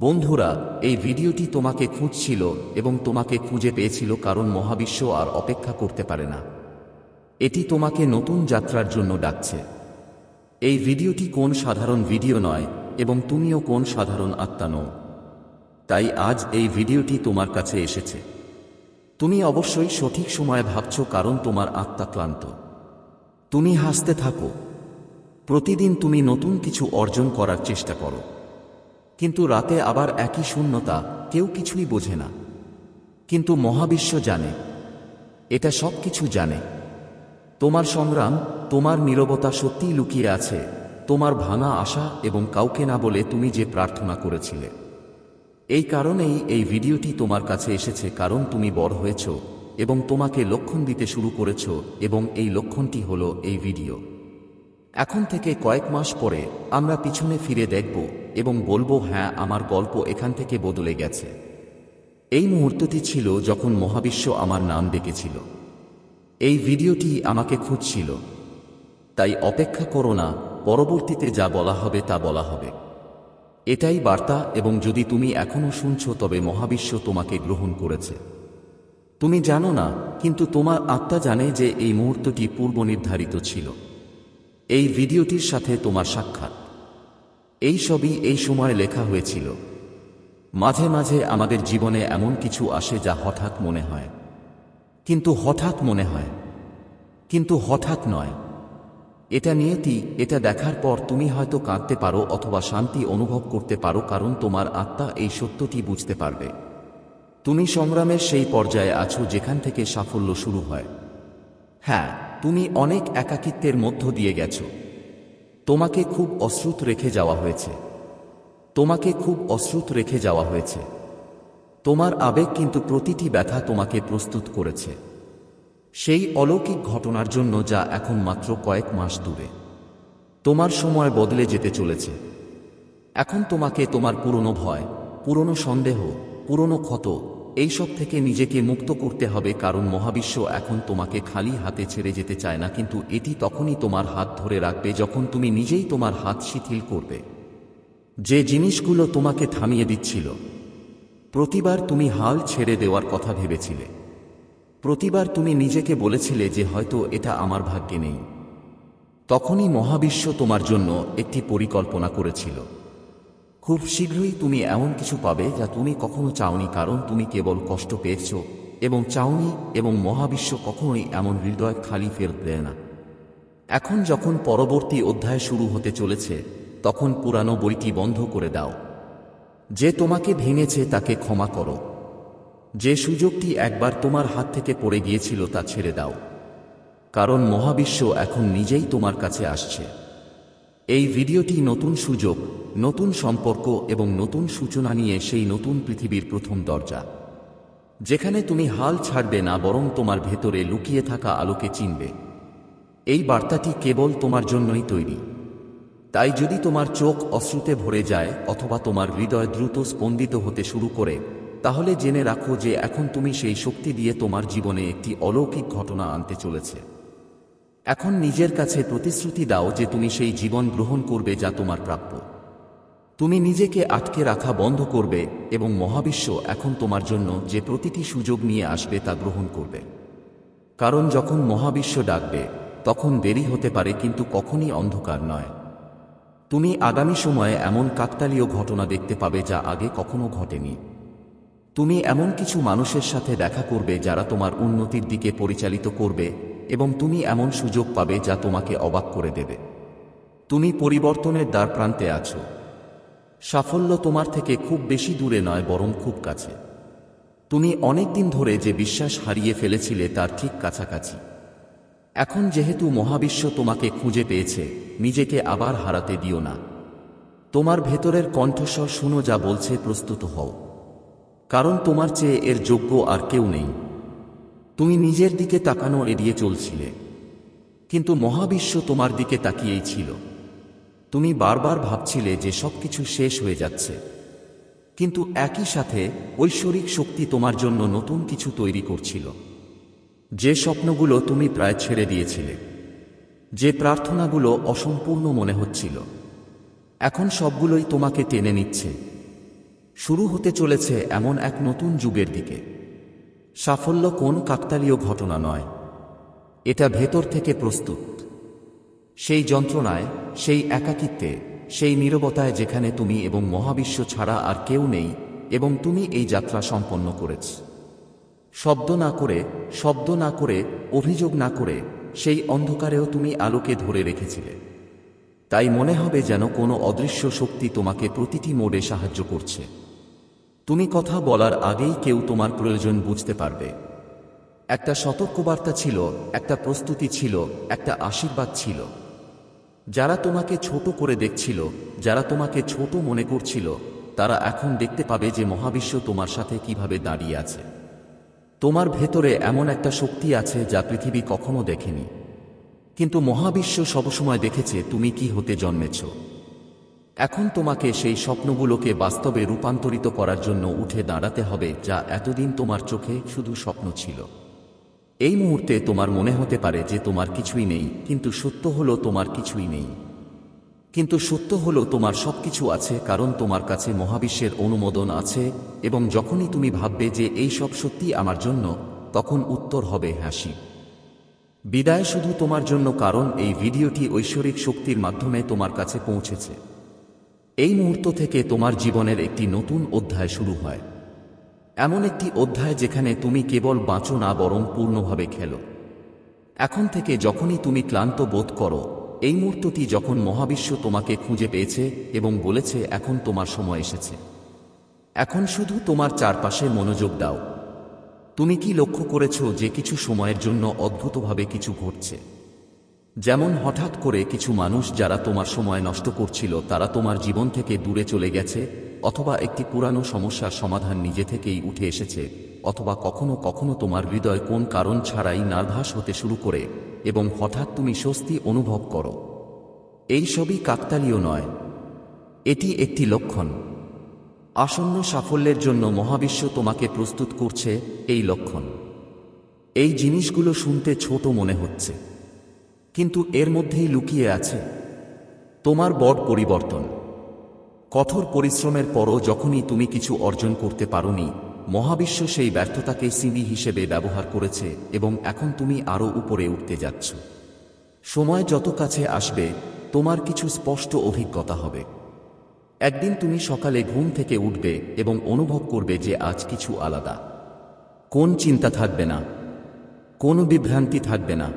বন্ধুরা, এই ভিডিওটি তোমাকে খুঁজছিল এবং তোমাকে খুঁজে পেয়েছিল কারণ মহাবিশ্ব আর অপেক্ষা করতে পারে না। এটি তোমাকে নতুন যাত্রার জন্য ডাকছে। এই ভিডিওটি কোন সাধারণ ভিডিও নয় এবং তুমিও কোন সাধারণ আত্মা নও। তাই আজ এই ভিডিওটি তোমার কাছে এসেছে। তুমি অবশ্যই সঠিক সময়ে ভাবছ কারণ তোমার আত্মা ক্লান্ত। তুমি হাসতে থাকো। প্রতিদিন তুমি নতুন কিছু অর্জন করার চেষ্টা করো। কিন্তু রাতে আবার একই শূন্যতা কেউ কিছুই বোঝে না। কিন্তু মহাবিশ্ব জানে। এটা সব কিছু জানে। তোমার সংগ্রাম, তোমার নীরবতা সত্যিই লুকিয়ে আছে। তোমার ভাঙা আশা এবং কাউকে না বলে তুমি যে প্রার্থনা করেছিলে। এই কারণেই এই ভিডিওটি তোমার কাছে এসেছে কারণ তুমি বড় হয়েছ এবং তোমাকে লক্ষণ দিতে শুরু করেছ এবং এই লক্ষণটি হলো এই ভিডিও। এখন থেকে কয়েক মাস পরে আমরা পিছনে ফিরে দেখব এবং বলব হ্যাঁ আমার গল্প এখান থেকে বদলে গেছে। এই মুহূর্তটি ছিল যখন মহাবিশ্ব আমার নাম ডেকেছিল। এই ভিডিওটি আমাকে খুঁজছিল। তাই অপেক্ষা করো না, পরবর্তীতে যা বলা হবে তা বলা হবে। এটাই বার্তা এবং যদি তুমি এখনও শুনছ, তবে মহাবিশ্ব তোমাকে গ্রহণ করেছে। তুমি জানো না, কিন্তু তোমার আত্মা জানে যে এই মুহূর্তটি পূর্ব নির্ধারিত ছিল। এই ভিডিওটির সাথে তোমার সাক্ষাৎ। এই সবই এই সময় লেখা হয়েছিল। মাঝে মাঝে আমাদের জীবনে এমন কিছু আসে যা হঠাৎ মনে হয়। কিন্তু হঠাৎ মনে হয়। কিন্তু হঠাৎ নয়। এটা নিয়তি, এটা দেখার পর তুমি হয়তো কাঁদতে পারো অথবা শান্তি অনুভব করতে পারো কারণ তোমার আত্মা এই সত্যটি বুঝতে পারবে। তুমি সংগ্রামের সেই পর্যায়ে আছো যেখান থেকে সাফল্য শুরু হয়। হ্যাঁ তুমি অনেক একাকিত্বের মধ্য দিয়ে গেছ। তোমাকে খুব অশ্রুত রেখে যাওয়া হয়েছে। তোমাকে খুব অশ্রুত রেখে যাওয়া হয়েছে। তোমার আবেগ কিন্তু প্রতিটি ব্যথা তোমাকে প্রস্তুত করেছে। সেই অলৌকিক ঘটনার জন্য যা এখন মাত্র কয়েক মাস দূরে। তোমার সময় বদলে যেতে চলেছে। এখন তোমাকে তোমার পুরনো ভয়, পুরনো সন্দেহ, পুরনো ক্ষত এইসব থেকে নিজেকে মুক্ত করতে হবে কারণ মহাবিশ্ব এখন তোমাকে খালি হাতে ছেড়ে যেতে চায় না, কিন্তু এটি তখনই তোমার হাত ধরে রাখবে যখন তুমি নিজেই তোমার হাত শিথিল করবে। যে জিনিসগুলো তোমাকে থামিয়ে দিচ্ছিল, প্রতিবার তুমি হাল ছেড়ে দেওয়ার কথা ভেবেছিলে। প্রতিবার তুমি নিজেকে বলেছিলে যে হয়তো এটা আমার ভাগ্যে নেই। তখনই মহাবিশ্ব তোমার জন্য একটি পরিকল্পনা করেছিল। খুব শীঘ্রই তুমি এমন কিছু পাবে যা তুমি কখনো চাওনি, কারণ তুমি কেবল কষ্ট পেয়েছ এবং চাওনি এবং মহাবিশ্ব কখনোই এমন হৃদয় খালি ফেরত দেয় না। এখন যখন পরবর্তী অধ্যায় শুরু হতে চলেছে, তখন পুরানো বইটি বন্ধ করে দাও। যে তোমাকে ভেঙেছে তাকে ক্ষমা করো। যে সুযোগটি একবার তোমার হাত থেকে পড়ে গিয়েছিল তা ছেড়ে দাও। কারণ মহাবিশ্ব এখন নিজেই তোমার কাছে আসছে। এই ভিডিওটি নতুন সুযোগ, নতুন সম্পর্ক এবং নতুন সূচনা নিয়ে সেই নতুন পৃথিবীর প্রথম দরজা। যেখানে তুমি হাল ছাড়বে না বরং তোমার ভেতরে লুকিয়ে থাকা আলোকে চিনবে। এই বার্তাটি কেবল তোমার জন্যই তৈরি। তাই যদি তোমার চোখ অশ্রুতে ভরে যায় অথবা তোমার হৃদয় দ্রুত স্পন্দিত হতে শুরু করে, তাহলে জেনে রাখো যে এখন তুমি সেই শক্তি দিয়ে তোমার জীবনে একটি অলৌকিক ঘটনা আনতে চলেছে। এখন নিজের কাছে প্রতিশ্রুতি দাও যে তুমি সেই জীবন গ্রহণ করবে যা তোমার প্রাপ্য। তুমি নিজেকে আটকে রাখা বন্ধ করবে এবং মহাবিশ্ব এখন তোমার জন্য যে প্রতিটি সুযোগ নিয়ে আসবে তা গ্রহণ করবে। কারণ যখন মহাবিশ্ব ডাকবে, তখন দেরি হতে পারে কিন্তু কখনই অন্ধকার নয়। তুমি আগামী সময়ে এমন কাকতালীয় ঘটনা দেখতে পাবে যা আগে কখনো ঘটেনি। তুমি এমন কিছু মানুষের সাথে দেখা করবে যারা তোমার উন্নতির দিকে পরিচালিত করবে এবং তুমি এমন সুযোগ পাবে যা তোমাকে অবাক করে দেবে। তুমি পরিবর্তনের দ্বার প্রান্তে আছো। সাফল্য তোমার থেকে খুব বেশি দূরে নয়, বরং খুব কাছে। তুমি অনেক দিন ধরে যে বিশ্বাস হারিয়ে ফেলেছিলে তার ঠিক কাছাকাছি। এখন যেহেতু মহাবিশ্ব তোমাকে খুঁজে পেয়েছে, নিজেকে আবার হারাতে দিও না। তোমার ভেতরের কণ্ঠস্বর শুনো যা বলছে প্রস্তুত হও। কারণ তোমার চেয়ে এর যোগ্য আর কেউ নেই। তুমি নিজের দিকে তাকানো এড়িয়ে চলছিলে। কিন্তু মহাবিশ্ব তোমার দিকে তাকিয়েই ছিল। তুমি বারবার ভাবছিলে যে সবকিছু শেষ হয়ে যাচ্ছে। কিন্তু একই সাথে ঐশ্বরিক শক্তি তোমার জন্য নতুন কিছু তৈরি করছিল। যে স্বপ্নগুলো তুমি প্রায় ছেড়ে দিয়েছিলে। যে প্রার্থনাগুলো অসম্পূর্ণ মনে হচ্ছিল। এখন সবগুলোই তোমাকে টেনে নিচ্ছে। শুরু হতে চলেছে এমন এক নতুন যুগের দিকে। সাফল্য কোন কাকতালীয় ঘটনা নয়। এটা ভেতর থেকে প্রস্তুত। সেই যন্ত্রণায়, সেই একাকিত্বে, সেই নীরবতায় যেখানে তুমি এবং মহাবিশ্ব ছাড়া আর কেউ নেই এবং তুমি এই যাত্রা সম্পন্ন করেছ। শব্দ না করে, শব্দ না করে, অভিযোগ না করে সেই অন্ধকারেও তুমি আলোকে ধরে রেখেছিলে। তাই মনে হবে যেন কোনো অদৃশ্য শক্তি তোমাকে প্রতিটি মোড়ে সাহায্য করছে। তুমি কথা বলার আগেই কেউ তোমার প্রয়োজন বুঝতে পারবে। একটা সতর্কবার্তা ছিল, একটা প্রস্তুতি ছিল, একটা আশীর্বাদ ছিল। যারা তোমাকে ছোট করে দেখছিল, যারা তোমাকে ছোট মনে করছিল, তারা এখন দেখতে পাবে যে মহাবিশ্ব তোমার সাথে কীভাবে দাঁড়িয়ে আছে। তোমার ভেতরে এমন একটা শক্তি আছে যা পৃথিবী কখনো দেখেনি। কিন্তু মহাবিশ্ব সবসময় দেখেছে তুমি কি হতে জন্মেছ। এখন তোমাকে সেই স্বপ্নগুলোকে বাস্তবে রূপান্তরিত করার জন্য উঠে দাঁড়াতে হবে, যা এতদিন তোমার চোখে শুধু স্বপ্ন ছিল। এই মুহূর্তে তোমার মনে হতে পারে যে তোমার কিছুই নেই, কিন্তু সত্য হলো তোমার কিছুই নেই। কিন্তু সত্য হলো তোমার সবকিছু আছে, কারণ তোমার কাছে মহাবিশ্বের অনুমোদন আছে, এবং যখনই তুমি ভাববে যে এই সব সত্যি আমার জন্য, তখন উত্তর হবে হাসি। বিদায় শুধু তোমার জন্য, কারণ এই ভিডিওটি ঐশ্বরিক শক্তির মাধ্যমে তোমার কাছে পৌঁছেছে। এই মুহূর্ত থেকে তোমার জীবনের একটি নতুন অধ্যায় শুরু হয়। এমন একটি অধ্যায় যেখানে তুমি কেবল বাঁচো না, বরং পূর্ণভাবে খেলো। এখন থেকে যখনই তুমি ক্লান্ত বোধ করো, এই মুহূর্তটি যখন মহাবিশ্ব তোমাকে খুঁজে পেয়েছে এবং বলেছে, এখন তোমার সময় এসেছে। এখন শুধু তোমার চারপাশে মনোযোগ দাও। তুমি কি লক্ষ্য করেছ যে কিছু সময়ের জন্য অদ্ভুতভাবে কিছু ঘটছে? যেমন হঠাৎ করে কিছু মানুষ যারা তোমার সময় নষ্ট করছিল, তারা তোমার জীবন থেকে দূরে চলে গেছে, অথবা একটি পুরানো সমস্যার সমাধান নিজে থেকেই উঠে এসেছে, অথবা কখনো কখনো তোমার হৃদয় কোন কারণ ছাড়াই নার্ভাস হতে শুরু করে, এবং হঠাৎ তুমি স্বস্তি অনুভব করো। এই সবই কাকতালীয় নয়। এটি একটি লক্ষণ। আসন্ন সাফল্যের জন্য মহাবিশ্ব তোমাকে প্রস্তুত করছে এই লক্ষণ। এই জিনিসগুলো শুনতে ছোট মনে হচ্ছে। কিন্তু এর মধ্যেই লুকিয়ে আছে তোমার বড় পরিবর্তন। কঠোর পরিশ্রমের পরও যখনই তুমি কিছু অর্জন করতে পারোনি, মহাবিশ্ব সেই ব্যর্থতাকে সিঁড়ি হিসেবে ব্যবহার করেছে এবং এখন তুমি আরও উপরে উঠতে যাচ্ছ। সময় যত কাছে আসবে, তোমার কিছু স্পষ্ট অভিজ্ঞতা হবে। একদিন তুমি সকালে ঘুম থেকে উঠবে এবং অনুভব করবে যে আজ কিছু আলাদা। কোন চিন্তা থাকবে না, কোনো বিভ্রান্তি থাকবে না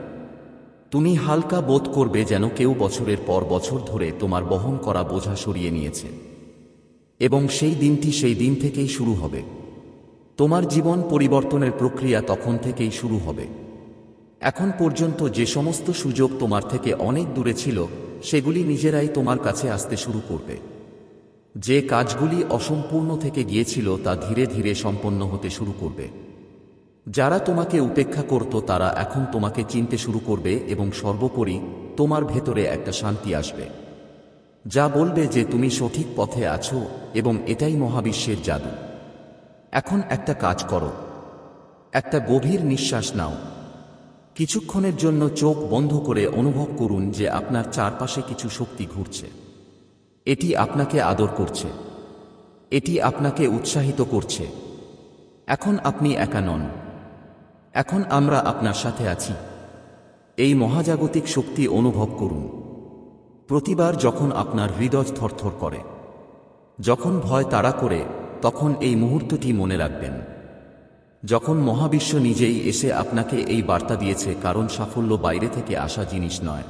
তুমি হালকা বোধ করবে যেন কেউ বছরের পর বছর ধরে তোমার বহন করা বোঝা সরিয়ে নিয়েছে। এবং সেই দিনটি সেই দিন থেকেই শুরু হবে। তোমার জীবন পরিবর্তনের প্রক্রিয়া তখন থেকেই শুরু হবে। এখন পর্যন্ত যে সমস্ত সুযোগ তোমার থেকে অনেক দূরে ছিল, সেগুলি নিজেরাই তোমার কাছে আসতে শুরু করবে। যে কাজগুলি অসম্পূর্ণ থেকে গিয়েছিল তা ধীরে ধীরে সম্পন্ন হতে শুরু করবে। যারা তোমাকে উপেক্ষা করত, তারা এখন তোমাকে চিনতে শুরু করবে এবং সর্বোপরি তোমার ভেতরে একটা শান্তি আসবে। যা বলবে যে তুমি সঠিক পথে আছো এবং এটাই মহাবিশ্বের জাদু। এখন একটা কাজ করো। একটা গভীর নিঃশ্বাস নাও। কিছুক্ষণের জন্য চোখ বন্ধ করে অনুভব করুন যে আপনার চারপাশে কিছু শক্তি ঘুরছে। এটি আপনাকে আদর করছে। এটি আপনাকে উৎসাহিত করছে। এখন আপনি একা নন। এখন আমরা আপনার সাথে আছি। এই মহাজাগতিক শক্তি অনুভব করুন। প্রতিবার যখন আপনার হৃদয় থরথর করে, যখন ভয় তাড়া করে, তখন এই মুহূর্তটি মনে রাখবেন। যখন মহাবিশ্ব নিজেই এসে আপনাকে এই বার্তা দিয়েছে, কারণ সাফল্য বাইরে থেকে আসা জিনিস নয়।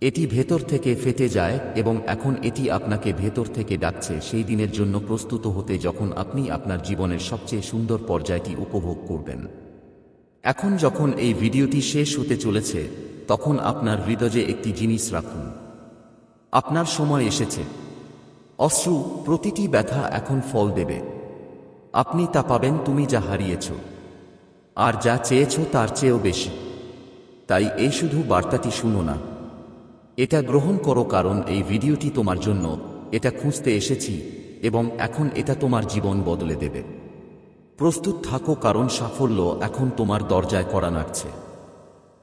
এটি ভেতর থেকে ফেটে যায় এবং এখন এটি আপনাকে ভেতর থেকে ডাকছে, সেই দিনের জন্য প্রস্তুত হতে যখন আপনি আপনার জীবনের সবচেয়ে সুন্দর পর্যায়টি উপভোগ করবেন। এখন যখন এই ভিডিওটি শেষ হতে চলেছে, তখন আপনার হৃদয়ে একটি জিনিস রাখুন। আপনার সময় এসেছে। অশ্রু প্রতিটি ব্যথা এখন ফল দেবে। আপনি তা পাবেন, তুমি যা হারিয়েছ। আর যা চেয়েছ, তার চেয়েও বেশি। তাই এই শুধু বার্তাটি শুনো না। এটা গ্রহণ করো, কারণ এই ভিডিওটি তোমার জন্য। এটা খুঁজতে এসেছি, এবং এখন এটা তোমার জীবন বদলে দেবে। প্রস্তুত থাকো কারণ সাফল্য এখন তোমার দরজায় করা নাড়ছে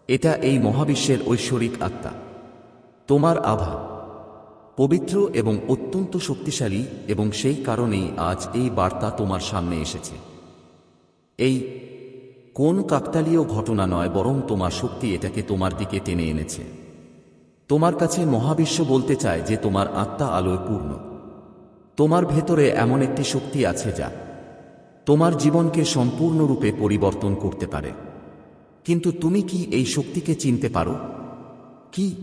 এটা এই মহাবিশ্বের ঐশ্বরিক আত্মা। তোমার আভা। পবিত্র এবং অত্যন্ত শক্তিশালী এবং সেই কারণেই আজ এই বার্তা তোমার সামনে এসেছে। এই কোন কাকতালীয় ঘটনা নয়, বরং তোমার শক্তি এটাকে তোমার দিকে টেনে এনেছে। তোমার কাছে মহাবিশ্ব বলতে চায় যে তোমার আত্মা আলোয় পূর্ণ। তোমার ভেতরে এমন একটি শক্তি আছে যা তোমার জীবনকে সম্পূর্ণরূপে পরিবর্তন করতে পারে। কিন্তু তুমি কি এই শক্তিকে চিনতে পারো? কি?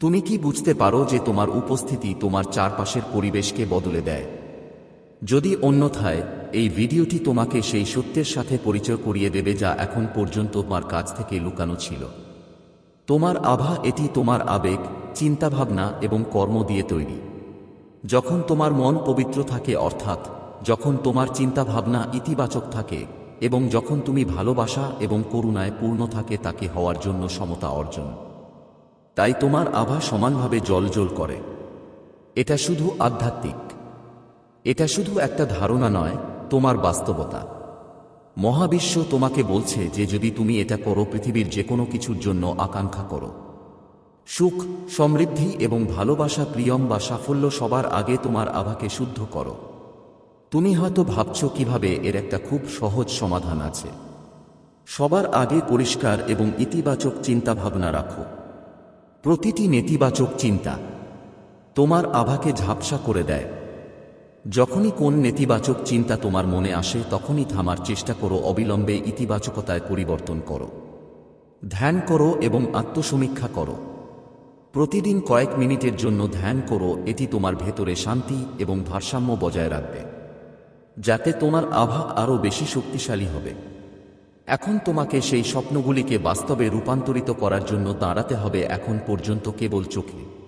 তুমি কি বুঝতে পারো যে তোমার উপস্থিতি তোমার চারপাশের পরিবেশকে বদলে দেয়? যদি অন্যথায়, এই ভিডিওটি তোমাকে সেই সত্যের সাথে পরিচয় করিয়ে দেবে যা এখন পর্যন্ত তোমার কাছ থেকে লুকানো ছিল। তোমার আভা এটি তোমার আবেগ, চিন্তাভাবনা এবং কর্ম দিয়ে তৈরি। যখন তোমার মন পবিত্র থাকে অর্থাৎ যখন তোমার চিন্তাভাবনা ইতিবাচক থাকে এবং যখন তুমি ভালোবাসা এবং করুণায় পূর্ণ থাকে তাকে হওয়ার জন্য সমতা অর্জন। তাই তোমার আভা সমানভাবে জলজল করে। এটা শুধু আধ্যাত্মিক। এটা শুধু একটা ধারণা নয়, তোমার বাস্তবতা। মহাবিশ্ব তোমাকে বলছে যে যদি তুমি এটা করো, পৃথিবীর যে কোনো কিছুর জন্য আকাঙ্ক্ষা করো। সুখ, সমৃদ্ধি এবং ভালোবাসা, প্রিয়ম বা সাফল্য সবার আগে তোমার আভাকে শুদ্ধ করো। তুমি হয়তো ভাবছ কীভাবে এর একটা খুব সহজ সমাধান আছে। সবার আগে পরিষ্কার এবং ইতিবাচক চিন্তা ভাবনা রাখো। প্রতিটি নেতিবাচক চিন্তা তোমার আভাকে ঝাপসা করে দেয়। যখনই কোন নেতিবাচক চিন্তা তোমার মনে আসে, তখনই থামার চেষ্টা করো, অবিলম্বে ইতিবাচকতায় পরিবর্তন করো। ধ্যান করো এবং আত্মসমীক্ষা করো। প্রতিদিন কয়েক মিনিটের জন্য ধ্যান করো, এটি তোমার ভেতরে শান্তি এবং ভারসাম্য বজায় রাখবে। যাতে তোমার আভা আরও বেশি শক্তিশালী হবে। এখন তোমাকে সেই স্বপ্নগুলিকে বাস্তবে রূপান্তরিত করার জন্য দাঁড়াতে হবে এখন পর্যন্ত কেবল চোখে।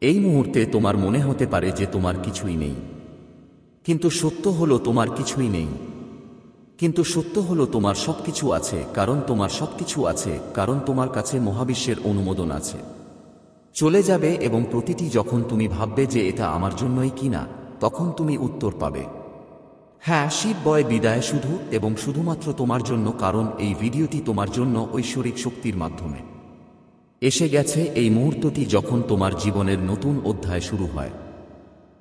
এই মুহূর্তে তোমার মনে হতে পারে যে তোমার কিছুই নেই। কিন্তু সত্য হলো তোমার কিছুই নেই। কিন্তু সত্য হলো তোমার সবকিছু আছে, কারণ তোমার সবকিছু আছে, কারণ তোমার কাছে মহাবিশ্বের অনুমোদন আছে। চলে যাবে এবং প্রতিটি যখন তুমি ভাববে যে এটা আমার জন্যই কিনা, তখন তুমি উত্তর পাবে। হ্যাঁ শিব বয় বিদায় শুধু এবং শুধুমাত্র তোমার জন্য, কারণ এই ভিডিওটি তোমার জন্য ঐশ্বরিক শক্তির মাধ্যমে। এসে গেছে এই মুহূর্তটি যখন তোমার জীবনের নতুন অধ্যায় শুরু হয়।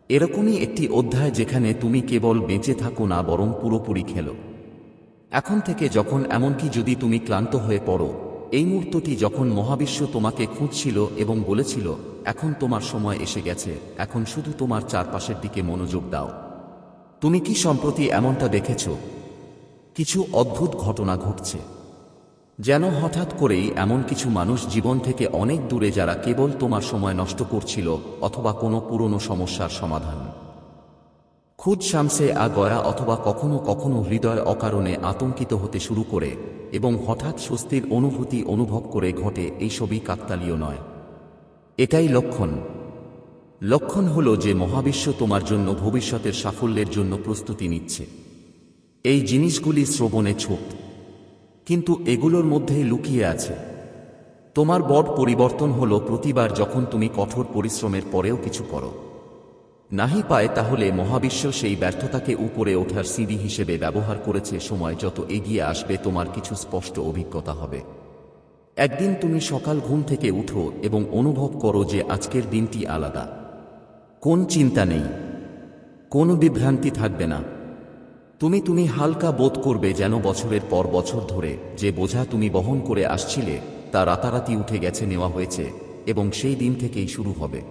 এরকমই একটি অধ্যায় যেখানে তুমি কেবল বেঁচে থাকো না, বরং পুরোপুরি খেলো। এখন থেকে যখন এমনকি যদি তুমি ক্লান্ত হয়ে পড়ো, এই মুহূর্তটি যখন মহাবিশ্ব তোমাকে খুঁজছিল এবং বলেছিল, এখন তোমার সময় এসে গেছে, এখন শুধু তোমার চারপাশের দিকে মনোযোগ দাও। তুমি কি সম্প্রতি এমনটা দেখেছ? কিছু অদ্ভুত ঘটনা ঘটছে। যেন হঠাৎ করেই এমন কিছু মানুষ জীবন থেকে অনেক দূরে যারা কেবল তোমার সময় নষ্ট করছিল অথবা কোনো পুরনো সমস্যার সমাধান। খুদ শামসে আ গয়া অথবা কখনো কখনো হৃদয় অকারণে আতঙ্কিত হতে শুরু করে এবং হঠাৎ স্বস্তির অনুভূতি অনুভব করে ঘটে এইসবই কাকতালীয় নয়। এটাই লক্ষণ। লক্ষণ হল যে মহাবিশ্ব তোমার জন্য ভবিষ্যতের সাফল্যের জন্য প্রস্তুতি নিচ্ছে। এই জিনিসগুলি শ্রবণে ছোট, কিন্তু এগুলোর মধ্যেই লুকিয়ে আছে। তোমার বড় পরিবর্তন হল প্রতিবার যখন তুমি কঠোর পরিশ্রমের পরেও কিছু করো। নাহি পায় তাহলে মহাবিশ্ব সেই ব্যর্থতাকে উপরে ওঠার সিডি হিসেবে ব্যবহার করেছে সময় যত এগিয়ে আসবে তোমার কিছু স্পষ্ট অভিজ্ঞতা হবে। একদিন তুমি সকাল ঘুম থেকে উঠো এবং অনুভব করো যে আজকের দিনটি আলাদা। কোন চিন্তা নেই। কোনো বিভ্রান্তি থাকবে না। তুমি তুমি হালকা বোধ করবে যেন বছরের পর বছর ধরে যে বোঝা তুমি বহন করে আসছিলে, তা রাতারাতি উঠে গেছে, নেওয়া হয়েছে এবং সেই দিন থেকেই শুরু হবে।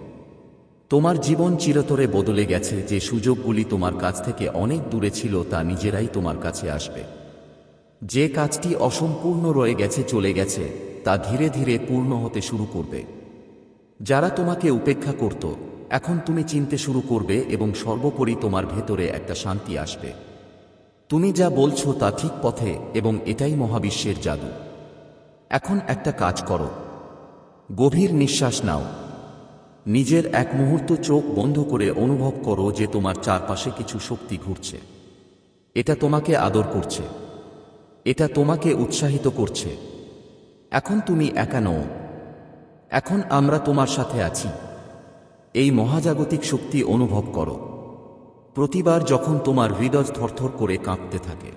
তোমার জীবন চিরতরে বদলে গেছে, যে সুযোগগুলি তোমার কাছ থেকে অনেক দূরে ছিল, তা নিজেরাই তোমার কাছে আসবে। যে কাজটি অসম্পূর্ণ রয়ে গেছে, চলে গেছে, তা ধীরে ধীরে পূর্ণ হতে শুরু করবে। যারা তোমাকে উপেক্ষা করত এখন তুমি চিনতে শুরু করবে এবং সর্বোপরি তোমার ভেতরে একটা শান্তি আসবে। তুমি যা বলছো তা ঠিক পথে এবং এটাই মহাবিশ্বের জাদু। এখন একটা কাজ করো। গভীর নিঃশ্বাস নাও। নিজের এক মুহূর্ত চোখ বন্ধ করে অনুভব করো যে তোমার চারপাশে কিছু শক্তি ঘুরছে। এটা তোমাকে আদর করছে। এটা তোমাকে উৎসাহিত করছে। এখন তুমি একা নও। এখন আমরা তোমার সাথে আছি। এই মহাজাগতিক শক্তি অনুভব করো। প্রতিবার যখন তোমার হৃদয় থরথর করে কাঁপতে থাকে,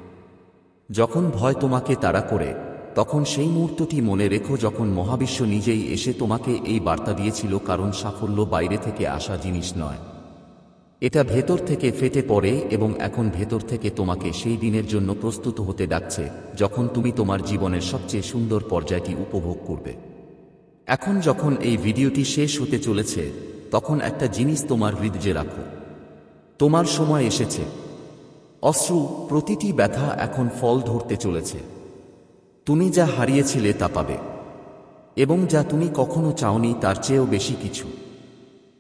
যখন ভয় তোমাকে তাড়া করে, তখন সেই মুহূর্তটি মনে রেখো যখন মহাবিশ্ব নিজেই এসে তোমাকে এই বার্তা দিয়েছিল, কারণ সাফল্য বাইরে থেকে আসা জিনিস নয়। এটা ভেতর থেকে ফেটে পড়ে এবং এখন ভেতর থেকে তোমাকে সেই দিনের জন্য প্রস্তুত হতে ডাকছে, যখন তুমি তোমার জীবনের সবচেয়ে সুন্দর পর্যায়টি উপভোগ করবে। এখন যখন এই ভিডিওটি শেষ হতে চলেছে তখন একটা জিনিস তোমার হৃদয়ে রাখো। তোমার সময় এসেছে। অশ্রু প্রতিটি ব্যথা এখন ফল ধরতে চলেছে। তুমি যা হারিয়েছিলে তা পাবে। এবং যা তুমি কখনো চাওনি তার চেয়েও বেশি কিছু।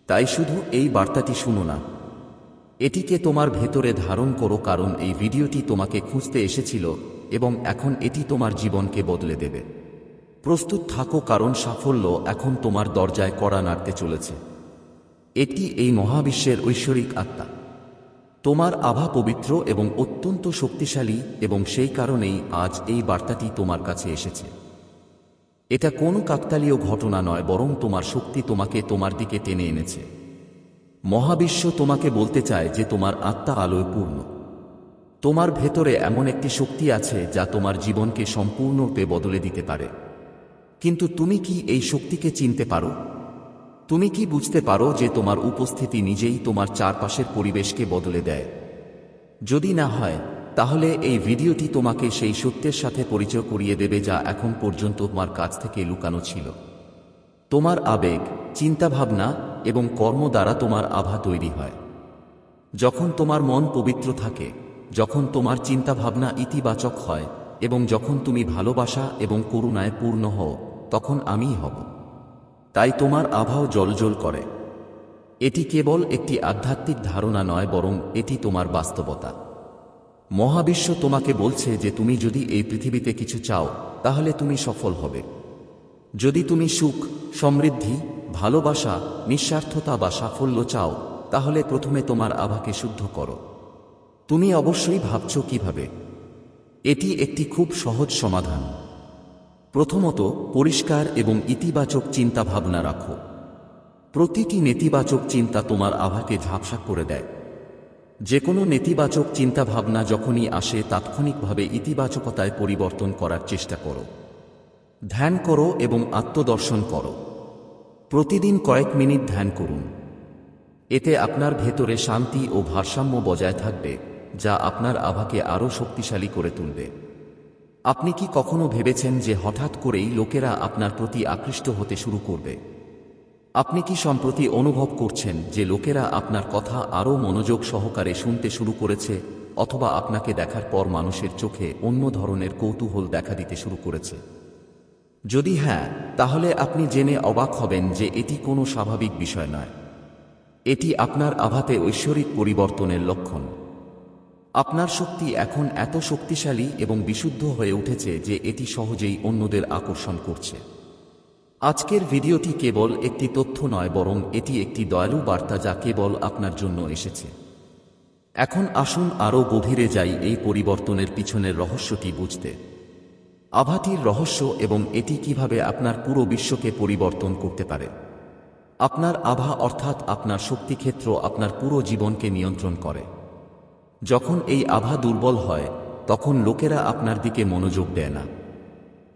তাই শুধু এই বার্তাটি শুনো না। এটিকে তোমার ভেতরে ধারণ করো কারণ এই ভিডিওটি তোমাকে খুঁজতে এসেছিল এবং এখন এটি তোমার জীবনকে বদলে দেবে। প্রস্তুত থাকো কারণ সাফল্য এখন তোমার দরজায় কড়া নাড়তে চলেছে। এটি এই মহাবিশ্বের ঐশ্বরিক আত্মা। তোমার আভা পবিত্র এবং অত্যন্ত শক্তিশালী এবং সেই কারণেই আজ এই বার্তাটি তোমার কাছে এসেছে। এটা কোনো কাকতালীয় ঘটনা নয়, বরং তোমার শক্তি তোমাকে তোমার দিকে টেনে এনেছে। মহাবিশ্ব তোমাকে বলতে চায় যে তোমার আত্মা আলোয় পূর্ণ। তোমার ভেতরে এমন একটি শক্তি আছে যা তোমার জীবনকে সম্পূর্ণরূপে বদলে দিতে পারে। কিন্তু তুমি কি এই শক্তিকে চিনতে পারো? তুমি কি বুঝতে পারো যে তোমার উপস্থিতি নিজেই তোমার চারপাশের পরিবেশকে বদলে দেয়? যদি না হয়, তাহলে এই ভিডিওটি তোমাকে সেই সত্যের সাথে পরিচয় করিয়ে দেবে যা এখন পর্যন্ত তোমার কাছ থেকে লুকানো ছিল। তোমার আবেগ, চিন্তাভাবনা এবং কর্ম দ্বারা তোমার আভা তৈরি হয়। যখন তোমার মন পবিত্র থাকে, যখন তোমার চিন্তাভাবনা ইতিবাচক হয় এবং যখন তুমি ভালোবাসা এবং করুণায় পূর্ণ হও, তখন আমিই হব। তাই তোমার আভাও জলজল করে। এটি কেবল একটি আধ্যাত্মিক ধারণা নয়, বরং এটি তোমার বাস্তবতা। মহাবিশ্ব তোমাকে বলছে যে তুমি যদি এই পৃথিবীতে কিছু চাও, তাহলে তুমি সফল হবে। যদি তুমি সুখ, সমৃদ্ধি, ভালোবাসা, নিঃস্বার্থতা বা সাফল্য চাও, তাহলে প্রথমে তোমার আভাকে শুদ্ধ করো। তুমি অবশ্যই ভাবছ কীভাবে? এটি একটি খুব সহজ সমাধান। প্রথমত পরিষ্কার এবং ইতিবাচক চিন্তা ভাবনা রাখো। প্রতিটি নেতিবাচক চিন্তা তোমার আভাকে ঝাপসা করে দেয়। যে কোনো নেতিবাচক চিন্তাভাবনা যখনই আসে, তাৎক্ষণিকভাবে ইতিবাচকতায় পরিবর্তন করার চেষ্টা করো। ধ্যান করো এবং আত্মদর্শন করো। প্রতিদিন কয়েক মিনিট ধ্যান করুন। এতে আপনার ভেতরে শান্তি ও ভারসাম্য বজায় থাকবে, যা আপনার আভাকে আরও শক্তিশালী করে তুলবে। আপনি কি কখনো ভেবেছেন যে হঠাৎ করেই লোকেরা আপনার প্রতি আকৃষ্ট হতে শুরু করবে? আপনি কি সম্প্রতি অনুভব করছেন যে লোকেরা আপনার কথা আরও মনোযোগ সহকারে শুনতে শুরু করেছে, অথবা আপনাকে দেখার পর মানুষের চোখে অন্য ধরনের কৌতূহল দেখা দিতে শুরু করেছে? যদি হ্যাঁ তাহলে আপনি জেনে অবাক হবেন যে এটি কোনো স্বাভাবিক বিষয় নয়। এটি আপনার আভাতে ঐশ্বরিক পরিবর্তনের লক্ষণ। আপনার শক্তি এখন এত শক্তিশালী এবং বিশুদ্ধ হয়ে উঠেছে যে এটি সহজেই অন্যদের আকর্ষণ করছে। আজকের ভিডিওটি কেবল একটি তথ্য নয়, বরং এটি একটি দয়ালু বার্তা যা কেবল আপনার জন্য এসেছে। এখন আসুন আরও গভীরে যাই এই পরিবর্তনের পিছনের রহস্যটি বুঝতে। আভাটির রহস্য এবং এটি কীভাবে আপনার পুরো বিশ্বকে পরিবর্তন করতে পারে। আপনার আভা অর্থাৎ আপনার শক্তিক্ষেত্র আপনার পুরো জীবনকে নিয়ন্ত্রণ করে। যখন এই আভা দুর্বল হয়, তখন লোকেরা আপনার দিকে মনোযোগ দেয় না।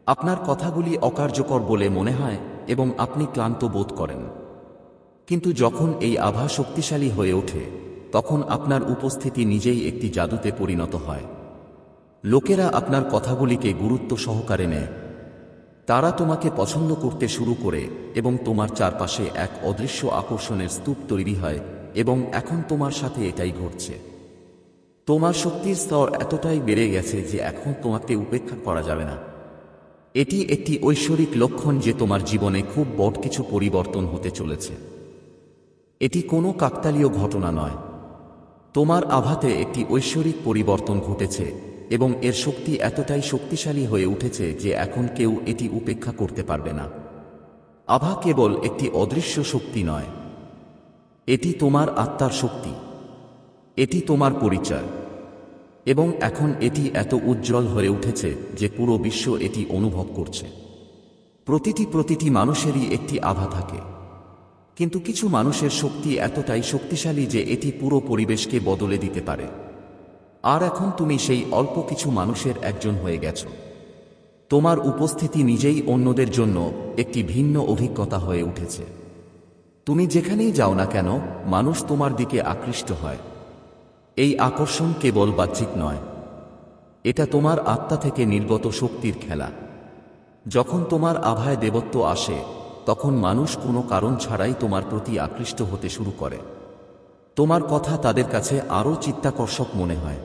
আপনার কথাগুলি অকার্যকর বলে মনে হয় এবং আপনি ক্লান্ত বোধ করেন। কিন্তু যখন এই আভা শক্তিশালী হয়ে ওঠে, তখন আপনার উপস্থিতি নিজেই একটি জাদুতে পরিণত হয়। লোকেরা আপনার কথাগুলিকে গুরুত্ব সহকারে নেয়। তারা তোমাকে পছন্দ করতে শুরু করে এবং তোমার চারপাশে এক অদৃশ্য আকর্ষণের স্তূপ তৈরি হয় এবং এখন তোমার সাথে এটাই ঘটছে। তোমার শক্তির স্তর এতটাই বেড়ে গেছে যে এখন তোমাকে উপেক্ষা করা যাবে না। এটি একটি ঐশ্বরিক লক্ষণ যে তোমার জীবনে খুব বড় কিছু পরিবর্তন হতে চলেছে। এটি কোনো কাকতালীয় ঘটনা নয়। তোমার আভাতে একটি ঐশ্বরিক পরিবর্তন ঘটেছে এবং এর শক্তি এতটাই শক্তিশালী হয়ে উঠেছে যে এখন কেউ এটি উপেক্ষা করতে পারবে না। আভা কেবল একটি অদৃশ্য শক্তি নয়। এটি তোমার আত্মার শক্তি। এটি তোমার পরিচয়। এবং এখন এটি এত উজ্জ্বল হয়ে উঠেছে যে পুরো বিশ্ব এটি অনুভব করছে। প্রতিটি প্রতিটি মানুষেরই একটি আভা থাকে। কিন্তু কিছু মানুষের শক্তি এতটাই শক্তিশালী যে এটি পুরো পরিবেশকে বদলে দিতে পারে। আর এখন তুমি সেই অল্প কিছু মানুষের একজন হয়ে গেছ। তোমার উপস্থিতি নিজেই অন্যদের জন্য একটি ভিন্ন অভিজ্ঞতা হয়ে উঠেছে। তুমি যেখানেই যাও না কেন, মানুষ তোমার দিকে আকৃষ্ট হয়। এই আকর্ষণ কেবল বাহ্যিক নয়। এটা তোমার আত্মা থেকে নির্গত শক্তির খেলা। যখন তোমার আভায় দেবত্ব আসে, তখন মানুষ কোনো কারণ ছাড়াই তোমার প্রতি আকৃষ্ট হতে শুরু করে। তোমার কথা তাদের কাছে আরও চিত্তাকর্ষক মনে হয়।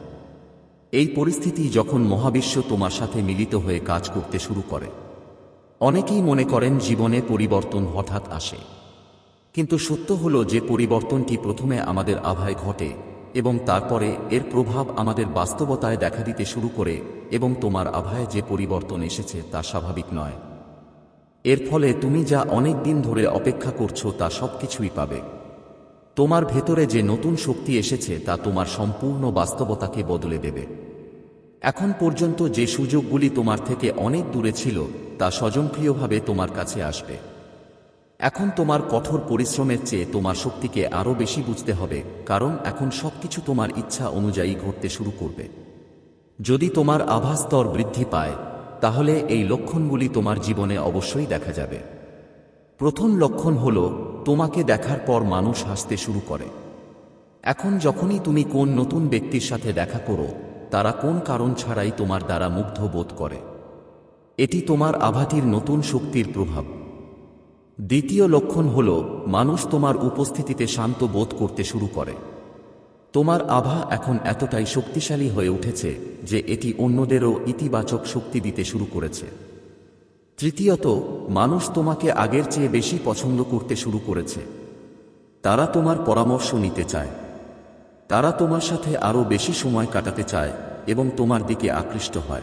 এই পরিস্থিতি যখন মহাবিশ্ব তোমার সাথে মিলিত হয়ে কাজ করতে শুরু করে। অনেকেই মনে করেন জীবনে পরিবর্তন হঠাৎ আসে। কিন্তু সত্য হল যে পরিবর্তনটি প্রথমে আমাদের আভায় ঘটে এবং তারপরে এর প্রভাব আমাদের বাস্তবতায় দেখা দিতে শুরু করে এবং তোমার আভায় যে পরিবর্তন এসেছে তা স্বাভাবিক নয়। এর ফলে তুমি যা অনেক দিন ধরে অপেক্ষা করছ তা সবকিছুই পাবে। তোমার ভেতরে যে নতুন শক্তি এসেছে তা তোমার সম্পূর্ণ বাস্তবতাকে বদলে দেবে। এখন পর্যন্ত যে সুযোগগুলি তোমার থেকে অনেক দূরে ছিল তা স্বজনক্রিয়ভাবে তোমার কাছে আসবে। এখন তোমার কঠোর পরিশ্রমের চেয়ে তোমার শক্তিকে আরও বেশি বুঝতে হবে, কারণ এখন সবকিছু তোমার ইচ্ছা অনুযায়ী ঘটতে শুরু করবে। যদি তোমার আভাস্তর বৃদ্ধি পায়, তাহলে এই লক্ষণগুলি তোমার জীবনে অবশ্যই দেখা যাবে। প্রথম লক্ষণ হল, তোমাকে দেখার পর মানুষ হাসতে শুরু করে। এখন যখনই তুমি কোন নতুন ব্যক্তির সাথে দেখা করো, তারা কোন কারণ ছাড়াই তোমার দ্বারা মুগ্ধ বোধ করে। এটি তোমার আভাটির নতুন শক্তির প্রভাব। দ্বিতীয় লক্ষণ হল, মানুষ তোমার উপস্থিতিতে শান্ত বোধ করতে শুরু করে। তোমার আভা এখন এতটাই শক্তিশালী হয়ে উঠেছে যে এটি অন্যদেরও ইতিবাচক শক্তি দিতে শুরু করেছে। তৃতীয়ত, মানুষ তোমাকে আগের চেয়ে বেশি পছন্দ করতে শুরু করেছে। তারা তোমার পরামর্শ নিতে চায়। তারা তোমার সাথে আরও বেশি সময় কাটাতে চায় এবং তোমার দিকে আকৃষ্ট হয়।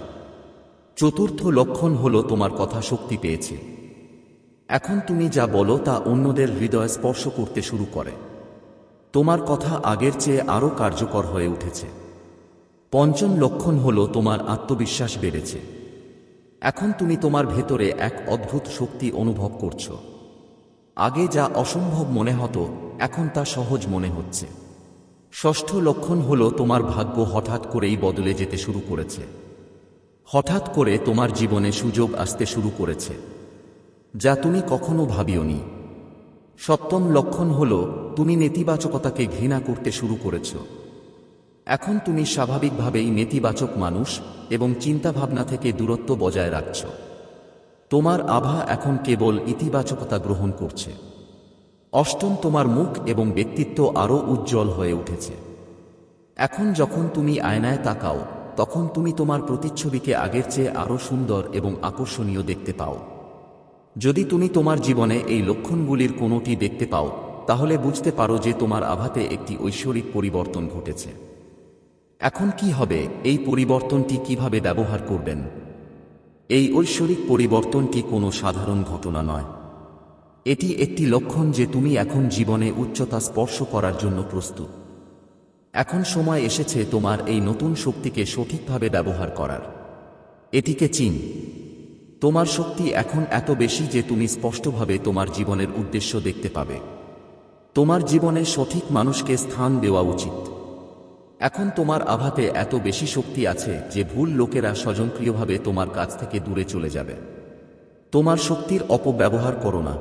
চতুর্থ লক্ষণ হল তোমার কথা শক্তি পেয়েছে। এখন তুমি যা বলো তা অন্যদের হৃদয় স্পর্শ করতে শুরু করে। তোমার কথা আগের চেয়ে আরও কার্যকর হয়ে উঠেছে। পঞ্চম লক্ষণ হল তোমার আত্মবিশ্বাস বেড়েছে। এখন তুমি তোমার ভেতরে এক অদ্ভুত শক্তি অনুভব করছ। আগে যা অসম্ভব মনে হতো, এখন তা সহজ মনে হচ্ছে। ষষ্ঠ লক্ষণ হল তোমার ভাগ্য হঠাৎ করেই বদলে যেতে শুরু করেছে। হঠাৎ করে তোমার জীবনে সুযোগ আসতে শুরু করেছে। যা তুমি কখনো ভাবিওনি। সপ্তম লক্ষণ হল, তুমি নেতিবাচকতাকে ঘৃণা করতে শুরু করেছ। এখন তুমি স্বাভাবিকভাবেই নেতিবাচক মানুষ এবং চিন্তাভাবনা থেকে দূরত্ব বজায় রাখছ। তোমার আভা এখন কেবল ইতিবাচকতা গ্রহণ করছে। অষ্টম তোমার মুখ এবং ব্যক্তিত্ব আরও উজ্জ্বল হয়ে উঠেছে। এখন যখন তুমি আয়নায় তাকাও, তখন তুমি তোমার প্রতিচ্ছবিকে আগের চেয়ে আরও সুন্দর এবং আকর্ষণীয় দেখতে পাও। যদি তুমি তোমার জীবনে এই লক্ষণগুলির কোনোটি দেখতে পাও, তাহলে বুঝতে পারো যে তোমার আভাতে একটি ঐশ্বরিক পরিবর্তন ঘটেছে। এখন কি হবে? এই পরিবর্তনটি কীভাবে ব্যবহার করবেন? এই ঐশ্বরিক পরিবর্তনটি কোনো সাধারণ ঘটনা নয়। এটি একটি লক্ষণ যে তুমি এখন জীবনে উচ্চতা স্পর্শ করার জন্য প্রস্তুত। এখন সময় এসেছে তোমার এই নতুন শক্তিকে সঠিকভাবে ব্যবহার করার। এটিকে চিন। তোমার শক্তি এখন এত বেশি যে তুমি স্পষ্টভাবে তোমার জীবনের উদ্দেশ্য দেখতে পাবে। তোমার জীবনে সঠিক মানুষকে স্থান দেওয়া উচিত। এখন তোমার আভাতে এত বেশি শক্তি আছে যে ভুল লোকেরা স্বজনক্রিয়ভাবে তোমার কাছ থেকে দূরে চলে যাবে। তোমার শক্তির অপব্যবহার করো না।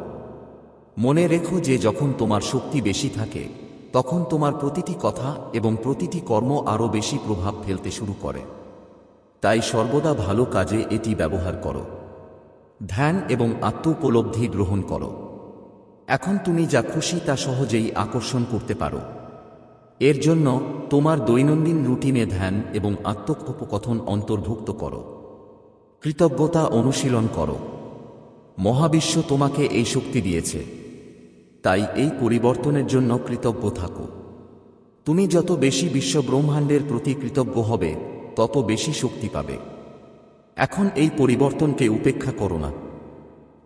মনে রেখো যে যখন তোমার শক্তি বেশি থাকে, তখন তোমার প্রতিটি কথা এবং প্রতিটি কর্ম আরও বেশি প্রভাব ফেলতে শুরু করে। তাই সর্বদা ভালো কাজে এটি ব্যবহার করো। ধ্যান এবং আত্ম উপলব্ধি গ্রহণ করো। এখন তুমি যা খুশি তা সহজেই আকর্ষণ করতে পারো। এর জন্য তোমার দৈনন্দিন রুটিনে ধ্যান এবং আত্মকথন অন্তর্ভুক্ত করো। কৃতজ্ঞতা অনুশীলন করো। মহাবিশ্ব তোমাকে এই শক্তি দিয়েছে। তাই এই পরিবর্তনের জন্য কৃতজ্ঞ থাকো। তুমি যত বেশি বিশ্ব ব্রহ্মাণ্ডের প্রতি কৃতজ্ঞ হবে, তত বেশি শক্তি পাবে। এখন এই পরিবর্তনকে উপেক্ষা করো না।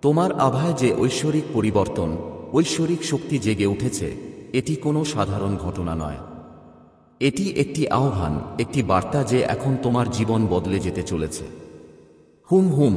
তোমার আভায় যে ঐশ্বরিক পরিবর্তন, ঐশ্বরিক শক্তি জেগে উঠেছে, এটি কোনো সাধারণ ঘটনা নয়। এটি একটি আহ্বান, একটি বার্তা যে এখন তোমার জীবন বদলে যেতে চলেছে। হুম হুম